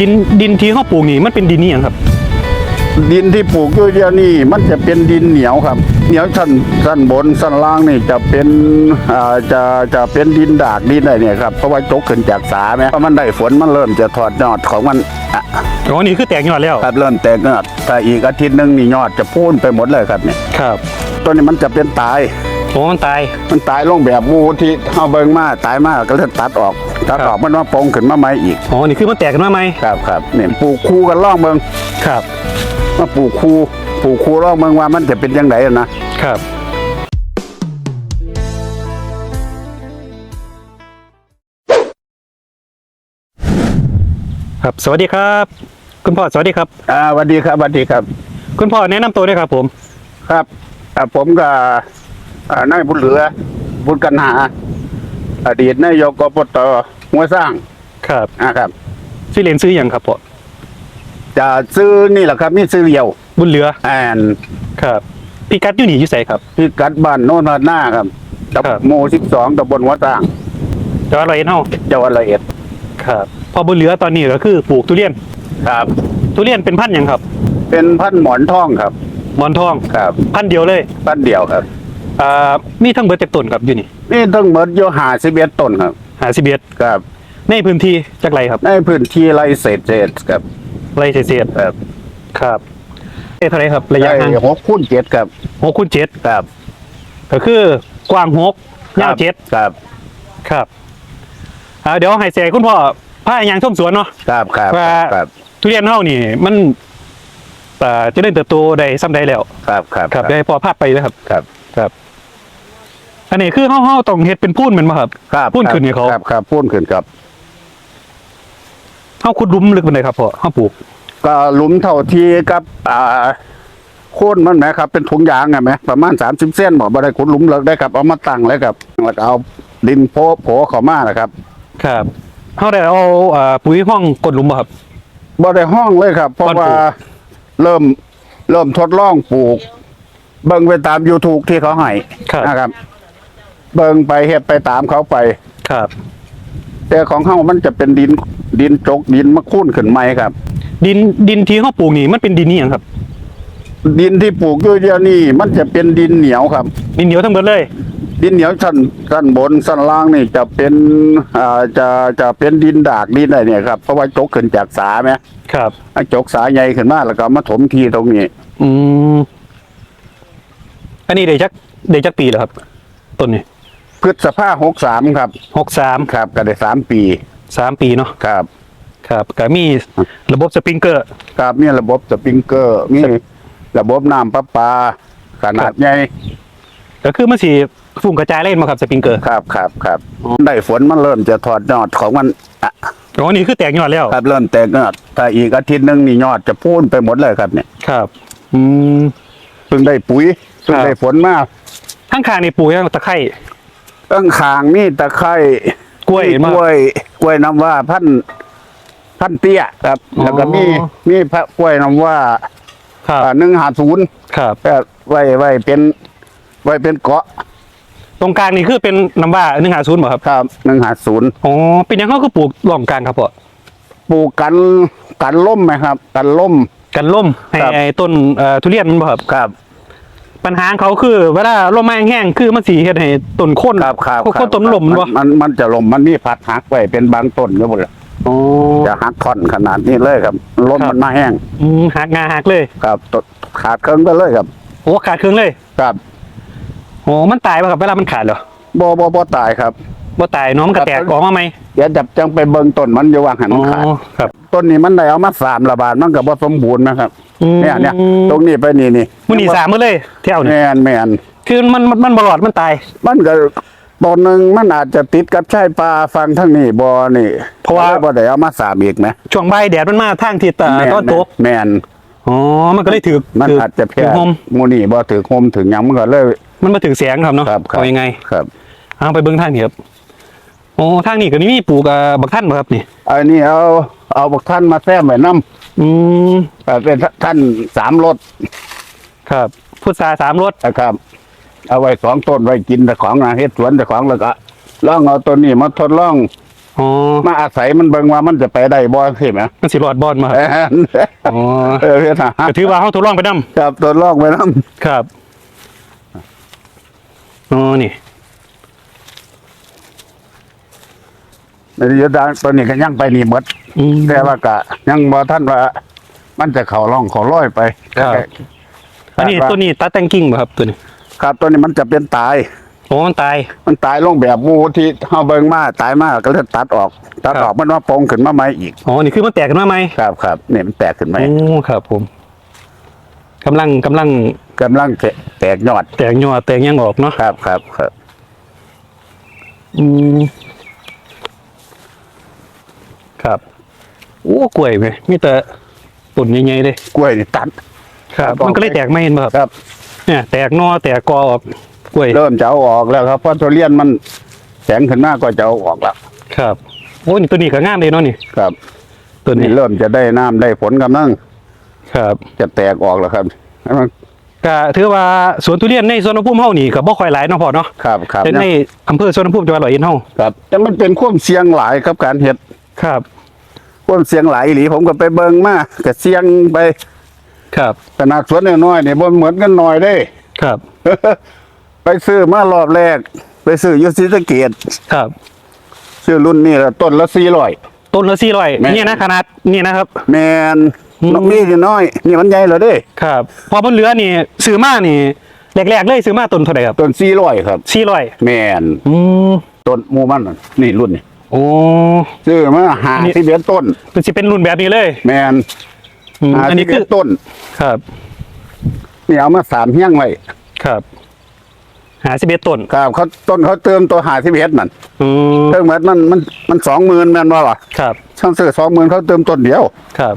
ดินดินที่เขาปลูกนี่มันเป็นดินนี่ยังครับ ดินที่ปลูกอยู่เดียวนี่มันจะเป็นดินเหนียวครับ เหนียวชั้นชั้นบนชั้นล่างนี่จะเป็นอ่าจะจะเป็นดินดากดินอะไรเนี่ยครับเพราะว่าจกขึ้นจากสาไหมเพราะมันได้ฝนมันเริ่มจะถอดยอดของมันอะอ๋อนี่คือแตกยอดแล้วครับเริ่มแตกยอดถ้าอีกอาทิตย์หนึงนี่ยอดจะพูนไปหมดเลยครับเนี่ยครับต้นนี้มันจะเป็นตาย โอ้มันตายมันตายลงแบบงูที่เอาเบิ่งมาตายมากก็เลยตัดออก ตัดออกมันมาโปงขึ้นมาใหม่อีกอ๋อนี่คือมันแตกกันมาไหมครับครับเนี่ยปลูกคู่กันล่องเบิ่งครับมาปลูกคู่ปลูกคู่ล่องเบิ่งว่ามันจะเป็นยังไงนะครับครับสวัสดีครับ คุณพ่อสวัสดีครับอ่าสวัสดีครับสวัสดีครับ คุณพ่อแนะนำตัวด้วยครับผม ครับอ่าผมกับอ่านายบุญเหลือบุญกันหา อดีตนายกกปต หัวสร้างครับนะครับ ชื่อเรียนซื้ออย่างครับพ่อจะซื้อนี่แหละครับนี่ซื้อเดียวบุญเหลือแอนครับพี่กัดอยู่นี่อยู่ใส่ครับที่กัดบ้านโน่นนาหน้าครับครับโมสิบสองตำบลหัวสร้าง จังหวัดร้อยเอ็ดเฮาจังหวัดร้อยเอ็ดครับพอบุญเหลือตอนนี้ก็คือปลูกทุเรียน ครับ ทุเรียนเป็นพันธุ์หยังครับ เป็นพันธุ์หมอนทองครับหมอนทอง ครับพันธุ์เดียวเลยพันธุ์เดียวครับ อ่ามีทั้งเบิดจากต้นครับอยู่นี่นี่ทั้งหมดอยู่หาสิบเอ็ดต้นครับ หาสิบเอ็ดครับ ในพื้นที่จากไรครับในพื้นที่ไรเศษเศษครับไรเศษครับๆครับเอ๊ะเท่าไหรครับระยะห่างได้หกคูณเจ็ดครับหกคูณเจ็ดครับก็คือกว้างหกยาวเจ็ดครับครับอ่าเดี๋ยวให้เสียคุณพ่อผ้ายางท่วมสวนเนาะครับครับว่าครับทุเรียนเฮานี่ มันเอ่อเจะได้เติบโตได้ซ้ำใดแล้ว ครับครับครับได้พอภาพไปเลยครับ ครับครับ อันนี้คือเฮาเฮาต้องเฮ็ดเป็นพูนแมันบ่ครับ ครับพูนขึ้นให้เขา ครับครับพูนขึ้นครับ เฮาขุดหลุมลึกปานใดครับพ่อเฮาปลูก ก็หลุมเท่าที่กับอ่าโค่นมันไหมครับ เป็นถุงยางไงไหมประมาณสามสิบเส้นบอกบ่ได้ขุดหลุมเลิกได้ครับเอามาตั้งเลยครับแล้วก็เอาดินโพะโผเข้ามานะครับครับเฮาได้เอาเอ่อปุ๋ยห้องกดหลุมบ่ครับ บ่ได้ห้องเลยครับ เพราะก่อนปลูว่ากเริ่มเริ่มทดลองปลูก เบิ่งไปตาม YouTube ที่เขาให้ครับ นะครับ เบิ่งไปเฮ็ดไปตามเขาไป ครับ แต่ของเฮามันจะเป็นดินดินจกดินมะคุ้นขึ้นใหม่ครับ ดินดินที่เฮาปลูกนี่มันเป็นดินนี่หยังครับ ดินที่ปลูกอยู่เดียวนี่มันจะเป็นดินเหนียวครับ ดินเหนียวทั้งเบิดเลย ดินเหนียวชั้นชั้นบนชั้นล่างนี่จะเป็นอ่าจะจะเป็นดินดากดินอะไรเนี่ยครับเพราะว่าจกขึ้นจากสาไหมครับอะจกสาใหญ่ขึ้นมาแล้วก็มาถมทีตรงนี้ อืมอันนี้ได้จักได้จักปีแล้วครับ ต้นนี้ พฤษภาหกสามครับหกสามครับก็ได้สามปีสามปีเนาะครับครับก็มีระบบสปริงเกอร์ครับมีระบบสปริงเกอร์มีระบบน้ำประปาขนาครัดบใหญ่ก็คือมันสีฝุ่งกระจายเล่นมาครับสปริงเกอร์ครับครับครับได้ฝนมันเริ่มจะถอดยอดของมันอะอ๋อนี่คือแตกยอดแล้วครับเริ่มแตกยอดถ้าอีกอาทิตย์หนึงนี่ยอดจะพูนไปหมดเลยครับเนี่ยครับ อืมเพิ่งได้ปุ๋ยเพิ่งครับได้ฝนมาข้างคางในปลูกยังตะไคร้ ตั้งขางนี่ตะไคร้กล้วยมีมาก กล้วย กล้วยน้ำว่าพันธุ์พันธุ์เตี้ยครับ แล้วก็มีมีพระกล้วยน้ำว่าครับหนึ่งหาศูนย์ครับ ไว้ไว้เป็นไว้เป็นเกาะตรงกลางนี่คือเป็นน้ำว่าหนึ่งหาศูนย์บ่ครับครับหนึ่งหาศูนย์อ๋อเป็นยังเขาคือปลูกร่องกลางครับพ่อปลูกกันกันล่มไหมครับ กันล่ม กันล่มให้ครับ ไอ้ต้นเอ่อทุเรียนมันบ่ครับครับ ปัญหาของเขาคือเวลาร่มไม้แห้งๆคือมันสีเฮ็ดให้ต้นโค่นครับครับโค่นต้นลมมันบ่มันมันจะลมมันนี่พัดหักไว้เป็นบางต้นก็หมดเลยอ๋อจะหักท่อนขนาดนี้เลยครับลมครับมันมาแห้งอืมหักงาหักเลย ครับตดขาดเครื่องก็เลยครับโอ้ขาดครึ่งเลย ครับโอ้มันตายป่ะครับเวลามันขาดเหรอบ่บ่บ่ตายครับบ่ตายเนาะมันก็แตกออกมาไหมเดี๋ยวจับจังไปเบิ่งต้นมันอยู่ว่างหันมันขาดอ๋อครับต้นนี้มันได้เอามาสามระบาดมันก็บ่สมบูรณ์นะครับอืม เนี่ยเนี่ยตรงนี้ไปนี่นี่มันหนีสามมื้อเลยเที่ยวเนี่ยแม่นแม่นคือมันมันมันบลอดมันตาย มันก็ตอนหนึงมันอาจจะติดกับชายป่าฟังทั้งนี้บ่นี่ เพราะว่าบ่ได้เอามาสามอีกไหมช่วงบ่ายแดดมันมาทางทิศตะแม่ตอนตกแม่นอ๋อ มันก็เลยถือมันถือาจจะแพ้ถือโฮมหมูนี่บ่ถือโฮมถึงหยังมันก็เลย มันมาถึงแสงครับเนาะครับครับเอายังไงครับเอาไปเบิ่งทางนี้ครับโอ้ทางนี้ก็นี่มีปลูกอ่าบักท่านบ่ครับนี่อันนี้เอาเอาบักท่านมาแซมไว้นำ อืมเป็นท่านสามรสครับพุทราสามรสนะครับ เอาไว้สองต้นไว้กินแต่ของนะเฮ็ดสวนแต่ของแล้วก็ลองเอาตัวนี้มาทดลอง อ๋อมาอาศัยมันเบิ่งว่ามันจะไปได้บ่เห็นไหมมันสิรอดบอลมาครับเอออ๋อเออเพื่อนหาก็ถือว่าเขาทดลองไปนํครับตัวลอกไว้น้ำครับอ๋อนี่ ในยุดาตัวนี้ก็ยังไปนี่หมดอืมแต่ว่ากะ ยังบ่ท่านว่า มันจะเข่าร่องเข่าร้อยไปครับอันนี้ตัวนี้ตัดแต่งกิ่งป่ะครับตัวนี้ ครับตัวนี้มันจะเป็นตายโอ้มันตาย มันตายลงแบบหมูที่เฮาเบิ่งมาตายมากก็เลยตัดออก ตัดครับออกมันว่าโปงขึ้นมาใหม่อีกอ๋อนี่คือมันแตกกันมาไหมครับครับเนี่ยมันแตกขึ้นไหมโอ้ครับผมกำลังกำลังกำลังแตกแตกยอด แตกยอดแตกยังออกเนาะครับครับครับอืมครับ โอ้กล้วยไหมมีแต่ต้นใหญ่ๆเลยกล้วยนี่ตัด ครับครับมันก็เลยแตกไม่เห็นป่ะครับครับ เนี่ยแตกนอแตกกอออกกล้วยเริ่มจะเอาออกแล้วครับเพราะทุเรียนมันแข็งขึ้นมากก็จะเอาออกแล้วครับโอ้นี่ตัวนี้ก็งามเลยเนาะนี่ครับตัวนี้นี่เริ่มจะได้น้ำได้ผลกำลังครับจะแตกออกแล้วครับให้มันก็ถือว่าสวนทุเรียนในสวนภูมิเฮานี่ก็บ่ค่อยหลายเนาะพ่อเนาะครับครับเป็นในอำเภอสวนภูมิจังหวัดร้อยเอ็ดเฮาครับแต่มันเป็นความเสี่ยงหลายครับการเห็ดครับ ความเสี่ยงหลายอีหลีผมก็ไปเบิ่งมาก็เสี่ยงไปครับขนาดสวนน้อยๆเนี่ยบ่เหมือนกันหน่อยเด้ ครับ ไปซื้อมารอบแรก ไปซื้ออยูซิสะเกตครับ ซื้อรุ่นนี้ละต้นละสี่ร้อย ต้นละ400แม่ เนี่ยนะขนาดนี่นะครับ แมนอืมนกนี่นี่น้อย นี่มันใหญ่แล้วเด้ ครับพอมันเหลือนี่ซื้อมานี่แรกๆเลยซื้อมาต้นเท่าไหร่ครับต้นสี่ร้อยครับ400แมนอืมต้นหมูมันน่ะนี่รุ่นนี่ โอ้ซื้อมาหาอันนี้ที่เบ็ดต้นเป็นสิเป็นรุ่นแบบนี้เลย แมนอืมหาอันนี้ที่คืเบ็อดต้น ครับนี่เอามาสามเฮี้ยงไว้ครับหา11ต้นครับเขาต้นเขาเติมตัวหาที่เบ็ดนั่นอืมเติมเหมือนมันมันมันสองหมื่นแม่นว่าล่ะครับช่างซื้อสองหมื่นเขาเติมต้นเดียว ครับ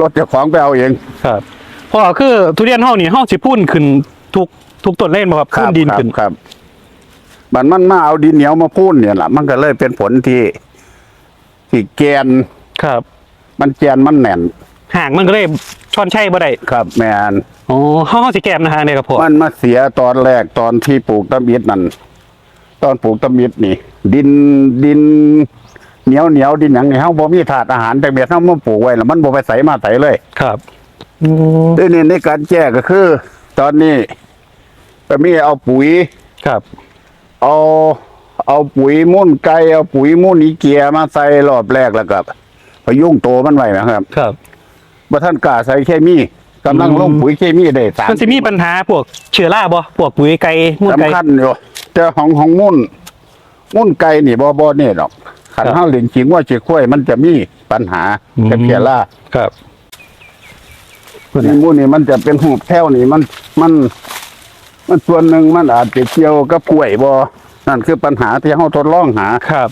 รถเจ้าของไปเอาเองครับเพราะคือทุเรียนเฮานี่เฮาสิพุ่นขึ้นทุกทุกต้นเล่นบ่ครับพุ่นดินครับขึ้นครับ มันมันมาเอาดินเหนียวมาพูนเนี่ยแหละมันก็เลยเป็นผลที่ที่แกนครับ มันแกนมันแน่นห่างมันก็เลยช้อนใช่บ่ได้ครับแมนอ๋อเฮาเฮาสิแก้ปัญหาได้ครับพ่อมันมาเสียตอนแรกตอนที่ปลูกตะมิดนั่นตอนปลูกตะมิดนี่ ดินดินเหนียวเหนียวดินอย่างนี้เฮาบ่มีถาดอาหารแต่เบียดเฮามาปลูกไว้แล้วมันบ่ไปใส่มาใส่เลย ครับอืมทีนี้ในการแก้ก็คือ ตอนนี้ก็มีเอาปุ๋ยครับ เอาเอาปุ๋ยมุ่นไก่เอาปุ๋ยมุ่นอีเกียมาใส่รอบแรกแล้วก็พยุงโตมันไว้นะครับ ครับบ่ท่านกล้าใส่เคมีกำลังลงปุ๋ยเคมีได้สามมันสิมีปัญหาพวกเชื้อราบ่พวกปุ๋ยไก่มูลไก่สำคัญอยู่แต่ของของมุ่นมุ่นไก่นี่บ่บ่เนี่ยดอกขันครับห้าเหรียญจริงว่าเจีข้วยมันจะมีปัญหาอืมกับเพียร่าครับนี่มุ่นนี่มันจะเป็นหูบแถวนี่มันมัน มันส่วนหนึ่งมันอาจจะเกี่ยวกับกล้วยบ่นั่นคือปัญหาที่เฮาทดลองหา ครับ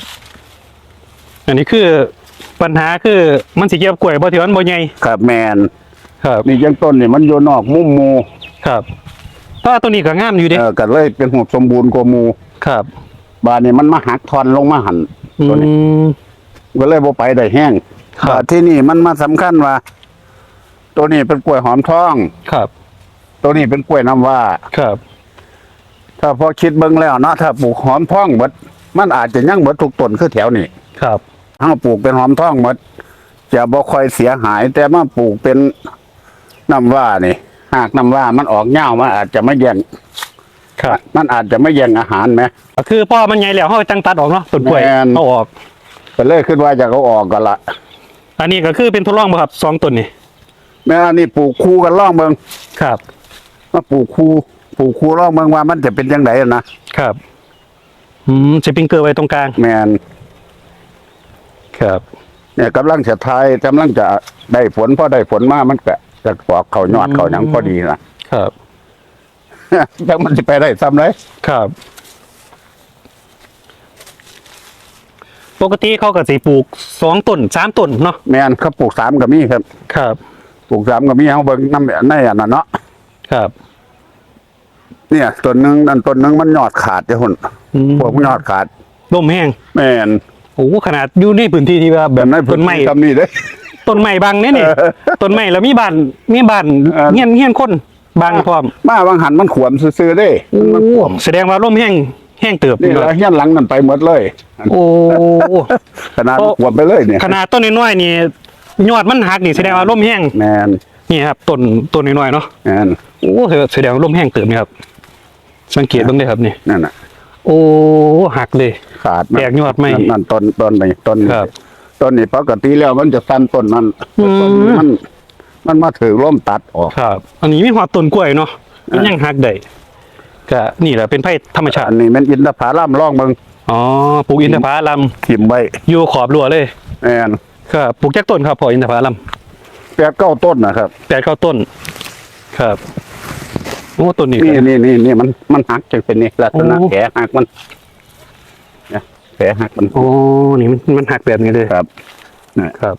อันนี้คือปัญหาคือมันสิเกี่ยวกับกล้วยบ่ที่มันบ่ใหญ่ครับแมนครับ นี่ยังต้นนี่มันอยู่นอกมุมหมูครับถ้าตัวนี้ก็งามอยู่เด้เออก็เลยเป็นหูบสมบูรณ์กว่าหมูครับ บานนี่มันมาหักทอนลงมาหันอืตัวนี้ม ก็เลยบ่ไปได้แห้งครับ บาดที่นี่มันมาสำคัญว่า ตัวนี้เป็นกล้วยหอมทอง ครับ ตัวนี้เป็นกล้วยน้ำว่า ครับ ถ้าพอคิดเบิ่งแล้วเนาะถ้าปลูกหอมทองหมดมันอาจจะยังหมดทุกต้นคือแถวนี้ครับถ้าปลูกเป็นหอมทองหมดจะบ่ค่อยเสียหาย แต่มาปลูกเป็นน้ำว่านี่ หากน้ำว่ามันออกเง่ามันอาจจะไม่แย่งครับมันอาจจะไม่แย่งอาหารไหมก็คือพอมันใหญ่แล้วเฮาจังตัดออกเนาะต้นกล้วยแม่นเอาออกก็เลยคิดว่าจะเอาออกกันละอันนี้ก็คือเป็นทดลองบ่ครับสองต้นนี่แม่อันนี่ปลูกคู่กันล่องเบิ่งครับ มาปลูกคู่ ปลูกคู่ล่องเบิ่งว่ามันจะเป็นยังไงนะครับอืมสปริงเกอร์ไว้ตรงกลาง แมนครับ เนี่ยกำลังจะทายกำลังจะได้ผลพอได้ผลมามันก็จะปอกเขายอดเขาหยังพอดีนะครับจังมันจะไปได้ซ้ำเลยครับ ปกติเขาก็สิปลูกสองต้นสามต้นเนาะแมนเขาปลูกสามกับมีครับ ครับ ปลูกสามกับมีเขาเบิ่งน้ำในอันนั้นเนาะครับ เนี่ยต้นหนึงนั่นต้นหนึงมันยอดขาดเจ้าหุ่นอืมพวกมันยอดขาด ร่มแห้งแมนโอ้โหขนาดอยู่ในพื้นที่ที่ว่าแบบนั้นต้นไม้ทำนี่เด้ ต้นไม้บางเนี่ยนี่เออต้นไม้แล้วมีบ้านมีบ้านเออเฮียนเฮียนคนบางพร้อมมาบางหันมันขวมซื่อๆเด้ มันขวม แสดงว่าร่มแห้งแห้งเติบนี่พี่น้องแล้วเฮี้ยนหลังนั่นไปหมดเลย โอ้ขนาดโอ้ขวบไปเลยเนี่ย ขนาดต้นน้อยๆนี่ยอดมันหักนี่แสดงว่าร่มแห้งแมนนี่ครับต้นต้นน้อยๆเนาะแมนโอ้แสดงว่าร่มแห้งเติบนี่ครับ สังเกตเบ้างได้ครับนี่นั่นน่ะ โอ้หักเลย ขาดแตกยอดไหมนั่นนั่นต้นต้นนี่ต้นนี่ครับต้นนี่ปกติแล้วมันจะสั้นต้นนั้นอืมต้นนี้มัน มันมาถือร่มตัดออกครับ อันนี้มีหัวต้นกล้วยเนาะมันยังหักได้ก็นี่แหละเป็นไผ่ธรรมชาติอันนี้มันอินทผลัมร่องเบิงอ๋อปลูกอินทผลัมถิ่มไว้อยู่ขอบรั้วเลยแมนครับปลูกแจ็คต้นครับพออินทผลัมแปดเก้าต้นนะครับแปดเก้าต้น ครับ โอ้ต้นนี้นี่ก็นี่นี่นี่มันมันหักจะเป็นนี่ลักษณะโอ้แผลหักมันเนี่ยแผลหักมันโอ้นี่มันมันหักแบบนี้เลยครับครับ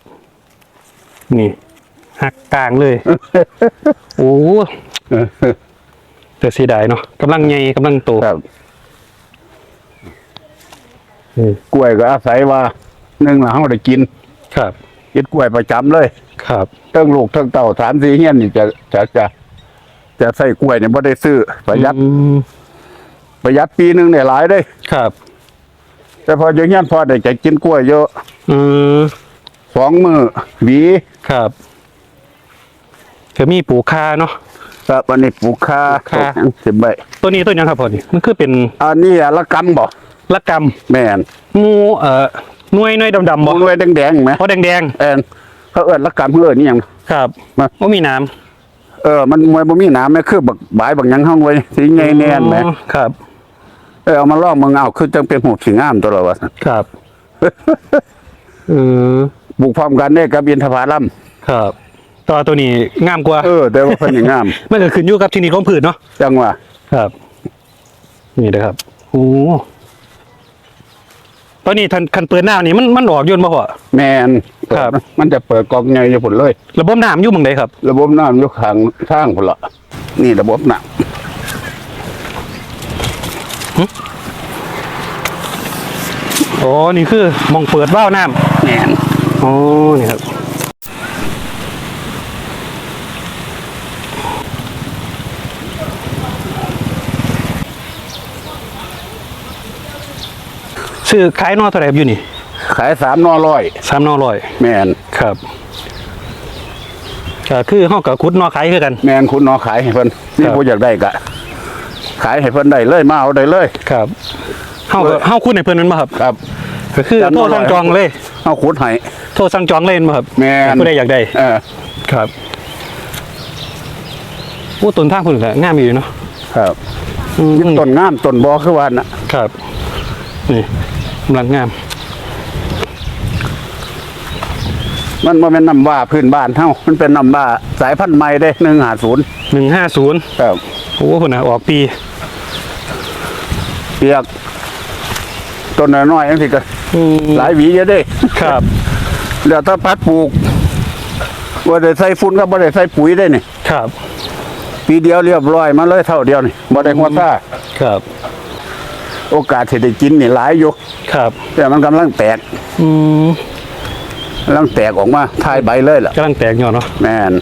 นี่หักกลางเลย โอ้เออแต่เสียดายเนาะกำลังใหญ่กำลังโตครับอืมกล้วยก็อาศัยว่าหนึ่งละเฮาได้กิน ครับกินกล้วยประจำเลย ครับเทั้งลูกเทั้งเต่าสามสี่เฮียนนี่จะจะจะ จะใส่กล้วยเนี่ยบ่ได้ซื้อประหยัดอืมประหยัดปีหนึงเนี่ยหลายได้ครับ แต่พออยู่เฮียนพอได้จะกินกล้วยเยอะอืมสองมือหวีครับเธอมีปลูกคาเนาะครับวันนี้ปลูกคาปลูกข่าสิบใบตัวนี้ต้นยังครับพอนี่มันคือเป็นอันนี้อะละกำบ่ละกแม่นำหมูเอ่อหน่วยหน่วยดำๆมบ่องไว้แดงๆไหมเพราะแดงแอนเขาเอิ้นละกำเอิ้นนี่หยังๆครับมาว่ามีน้ เออมันมวยบ่มีหนามแม่คือบักบายบักหยังเฮาไว้สิำใหญ่แน่นแหมอ๋อครับเออเอามาลองมึงเอาคือจังเป็นหูสิงามตัวละว่าซั่นครับเออปลูกพร้อมกันเด้กับอินทผลัมครับแตัวาตัวนี้งามกว่าเออ แต่ว่าเพิ่นนี่งาม มันก็ขึ้นอยู่กับที่นี่ของผืนเนาะจังว่าครับ นี่นะครับโอ้ ตอนนี้ทันคันเปิดหน้านี่มันมันออกยนต์มาพอแม่นครับ มันจะเปิดกล่องใหญ่อยู่พุ่นเลย ระบบน้ำอยู่หมึงใดครับระบบน้ำอยู่ข้างทางพุ่นละนี่ระบบน้ำอ๋อนี่คือหมองเปิดว่าวน้แม่นำอ๋อนี่ครับ ซื้อขายนอเท่าไหร่ครับอยู่นี่ขายสามนอร้อยสามนอร้อยแม่นครับก็คือห้องกับคุดนอขายคือกัน แม่นคุณนอขายให้เพิ่นนี่ครับผู้อยากได้ก็ขายให้เพิ่นได้เลยมาเอาได้เลย ครับเฮาก็เฮาคุดในเพิ่นนั้นบ่ครับครับก็คือจำนโทวนรสั่งร้อยจองเลยเอาขุดให้โทรสั่งจองเล่นบ่ครับ แม่นผู้ใดอยากได้เออครับโอ้ต้นทางพุ่นก็งามอยู่เนาะครับอืมต้นงามต้นบ่คือว่าน่ะครับ นี่ กำลังงาม มันบ่แม่นน้ำว่าพื้นบ้านเฮามันเป็นน้ำว่าสายพันธุ์ใหม่เด้150หนึ่งห้าศูนย์ครับโอ้พุ่นน่ะออกปี เปียกต้นน้อยๆจังซี่ก็อืมหลายหวีเยอะเด้ครับเดี๋ยวถ้าพัดปลูกว่าได้ใส่ฝุ่นก็บ่ได้ใส่ปุ๋ยได้นี่ครับ ปีเดียวเรียบร้อยมาเลยเท่าเดียวนี่บ่ได้หัวซ่า ครับ โอกาสที่ได้กินนี่หลายอยู่ครับแต่มันกำลังแตกอืมกำลังแตกออกมาทายใบเลยล่ะกำลังแตกยอดเนาะแม่น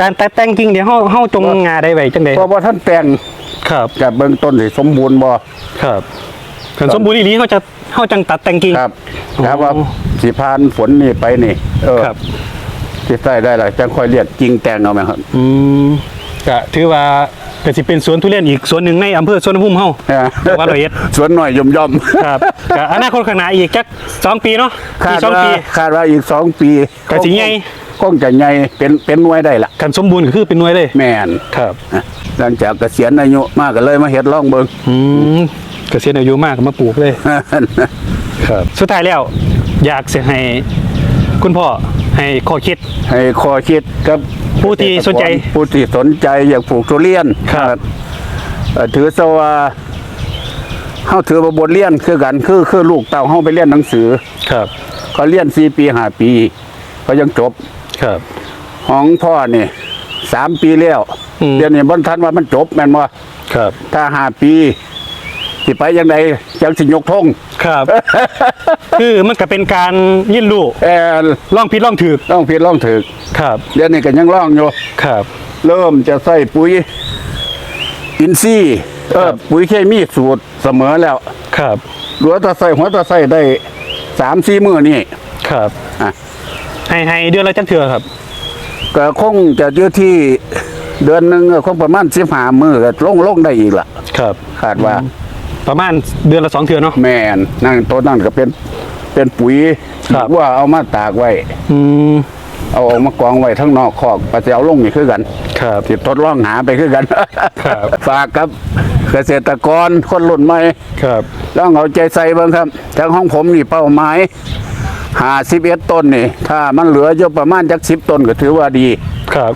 การแต่แต่งกิ่งเดี๋ยวเฮาเฮาจงงาได้ไว้จังได๋เพราะว่าท่านแต่งครับกับเบื้องต้นสิสมบูรณ์บ่ครับคันสมบูรณ์อีหลีเขาจะเฮาจังตัดแต่งกิ่งครับอ๋อครับว่าสิผ่านฝนนี่ไปนี่ เออครับสิใส่ได้ล่ะจังค่อยเรียกจริงแต่งเอาไหมครับ อืมก็ถือว่า ก็สิเป็นสวนทุเรียนอีกสวนหนึ่งในอำเภอสวนภูมิเฮาจังหวัดร้อยเอ็ดสวนหน่อยย่อมๆครับก็อนาคตข้างหน้าอีกจักสองปีเนาะคาปีดสองว่าปี คาดว่าอีกสองปีก็สิใหญ่ คงจะใหญ่เป็นเป็นหน่วยได้ล่ะคันสมบูรณ์ก็คือเป็นหน่วยเลย แม่นครับหลังจากเกษียณอายุมากก็เลยมาเฮ็ดล่องเบิง อืมเกษียณอายุมากก็มาปลูกเลย ครับ สุดท้ายแล้ว อยากจะให้คุณพ่อให้ข้อคิด ให้ข้อคิดกับ ผู้ที่สนใจ ผู้ที่สนใจอยากปลูกทุเรียนครับ เอ่อถือซะว่าเฮาถือว่าบทเรียนคือกันคือคือลูกเต้าเฮาไปเรียนหนังสือ ครับ เขาเรียน4ปี5ปี เขายังจบครับ ของพ่อนี่สามปีแล้วอืม เรียนนี่บ่ทันว่ามันจบแม่นบ่ครับ ถ้าห้าปี สิไปยังไงจังสิยกธงครับ คือมันก็เป็นการเรียนรู้เออลองผิดลองถูกต้องผิดลองถูกครับเดี๋ยวนี้ก็ยังลองอยู่ครับ เริ่มจะใส่ปุ๋ยอินทรีย์เออปุ๋ยเคมีสูตรเสมอแล้ว ครับเหลือแตะใส่หัวแตะใส่ได้สามสี่มือนี่ครับอะให้ให้เดือนละจักเทื่อครับก็คงจะอยู่ที่เดือนหนึ่งก็คงประมาณสิบห้ามือก็ลงลงได้อีกล่ะ ครับคาดว่า ประมาณเดือนละสองเทื่อเนาะ แมนนั่นตัวนั่นก็เป็นเป็นปุ๋ยครับ ว่าเอามาตากไว้ อืมเอาออกมากองไว้ทั้งนอกคอกปะจะเอาลงนี่คือกันครับ สิทดลองหาไปคือกันครับ ฝากกับเกษตรกรคนรุ่นใหม่ครับ ลองเอาใจใส่เบ้างครับทางห้องผมนี่เป้าหมาย หาสิบเอ็ดต้นนี่ ถ้ามันเหลืออยู่ประมาณจักสิบต้นก็ถือว่าดี ครับ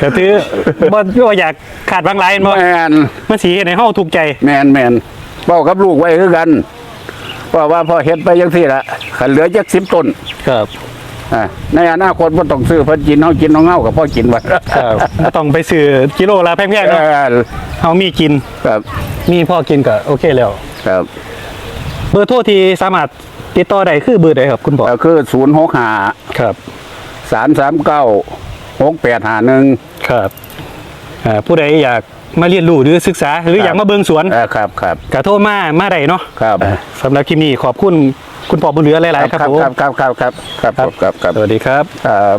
ก็ถือบ่บ่อยากขาดบางรายบ่แมนมันสีในห้องถูกใจ แมนแมนเป้ากับลูกไว้คือกันเพราะว่าพอเฮ็ดไปยังที่ละขันเหลือจักสิบต้นครับอ่าในอนาคตพ่ต้องซื้อเพิ่นกินเฮากินเฮาเงากับพ่อกินไว้ครับบ่ต้องไปซื้อกิโลละแพงๆเอเนาะอเฮามีกิน ครับ มีพ่อกินก็โอเคแล้ว ครับ เบอร์โทรที่สามารถ ติดต่อได้คือเบอร์ใดครับคุณพ่อก็คือศูนย์หกห้าครับสามสามเก้าหกแปดห้าหนึ่งครับอ่าผู้ใดอยากมาเรียนรู้หรือศึกษาหรืออยากมาเบิ่งสวนเออครับครับก็โทรมามาได้เนาะครับสำหรับคลิปนี้ขอบคุณคุณพ่อบุญเหลือหลายๆครับผมครับครับครับครับครับครับครับสวัสดีครับครับ